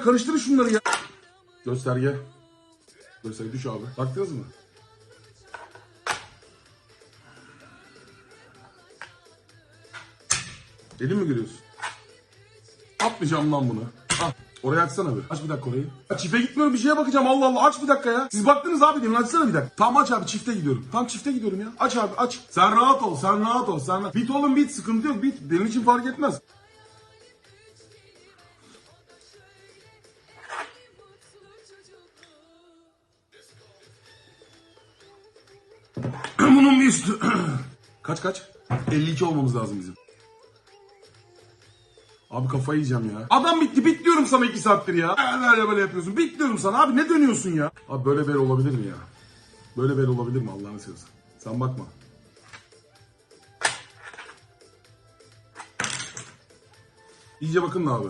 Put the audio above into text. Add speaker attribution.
Speaker 1: Karıştırın şunları ya. Gösterge. Gösterge düş abi. Baktınız mı? Elin mi görüyorsun? Atmayacağım lan bunu. Ah, oraya açsana bir. Aç bir dakika orayı. Ya çifte gitmiyorum bir şeye bakacağım Allah Allah aç bir dakika ya. Siz baktınız abi demin açsana bir dakika. Tamam aç abi çifte gidiyorum. Tam çifte gidiyorum ya. Aç abi aç. Sen rahat ol sen rahat ol. Sen rahat- Bit oğlum bit sıkıntı yok bit. Benim için fark etmez. Bunun bir üstü. kaç kaç? 52 olmamız lazım bizim. Abi kafayı yiyeceğim ya. Adam bitti bit diyorum sana 2 saattir ya. Böyle böyle yapıyorsun. Bit diyorum sana abi ne dönüyorsun ya? Abi böyle böyle olabilir mi ya? Böyle böyle olabilir mi Allah'ını seversen? Sen bakma. İyice bakın abi.